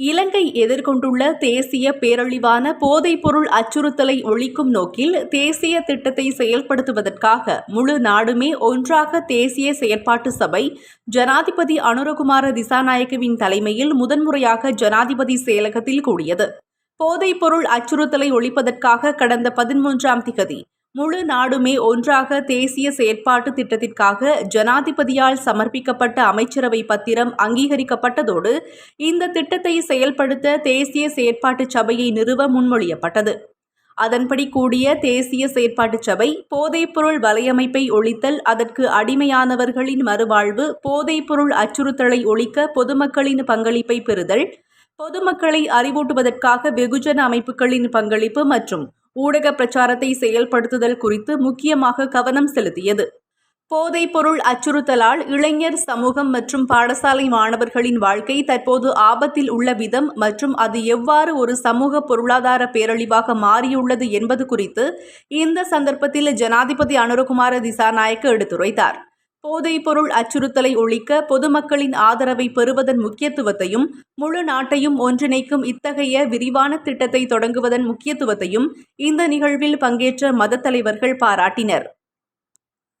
இலங்கை எதிர்கொண்டுள்ள தேசிய பேரழிவான போதைப்பொருள் அச்சுறுத்தலை ஒழிக்கும் நோக்கில் தேசிய திட்டத்தை செயல்படுத்துவதற்காக முழு நாடுமே ஒன்றாக தேசிய செயற்பாட்டு சபை ஜனாதிபதி அனுரகுமார திசாநாயக்கவின் தலைமையில் முதன்முறையாக ஜனாதிபதி செயலகத்தில் கூடியது. போதைப்பொருள் அச்சுறுத்தலை ஒழிப்பதற்காக கடந்த பதிமூன்றாம் திகதி முழு நாடுமே ஒன்றாக தேசிய செயற்பாட்டு திட்டத்திற்காக ஜனாதிபதியால் சமர்ப்பிக்கப்பட்ட அமைச்சரவை பத்திரம் அங்கீகரிக்கப்பட்டதோடு இந்த திட்டத்தை செயல்படுத்த தேசிய செயற்பாட்டு சபையை நிறுவ முன்மொழியப்பட்டது. அதன்படி கூடிய தேசிய செயற்பாட்டு சபை போதைப்பொருள் வலையமைப்பை ஒழித்தல் அதற்கு அடிமையானவர்களின் மறுவாழ்வு போதைப்பொருள் அச்சுறுத்தலை ஒழிக்க பொதுமக்களின் பங்களிப்பை பெறுதல் பொதுமக்களை அறிவூட்டுவதற்காக வெகுஜன அமைப்புகளின் பங்களிப்பு மற்றும் ஊடக பிரச்சாரத்தை செயல்படுத்துதல் குறித்து முக்கியமாக கவனம் செலுத்தியது. போதைப்பொருள் அச்சுறுத்தலால் இளைஞர் சமூகம் மற்றும் பாடசாலை மாணவர்களின் வாழ்க்கை தற்போது ஆபத்தில் உள்ள விதம் மற்றும் அது எவ்வாறு ஒரு சமூக பொருளாதார பேரழிவாக மாறியுள்ளது என்பது குறித்து இந்த சந்தர்ப்பத்தில் ஜனாதிபதி அனுரகுமார திசாநாயக்க எடுத்துரைத்தார். போதைப்பொருள் அச்சுறுத்தலை ஒழிக்க பொதுமக்களின் ஆதரவை பெறுவதன் முக்கியத்துவத்தையும் முழு நாட்டையும் ஒன்றிணைக்கும் இத்தகைய விரிவான திட்டத்தை தொடங்குவதன் முக்கியத்துவத்தையும் இந்த நிகழ்வில் பங்கேற்ற மதத் தலைவர்கள் பாராட்டினர்.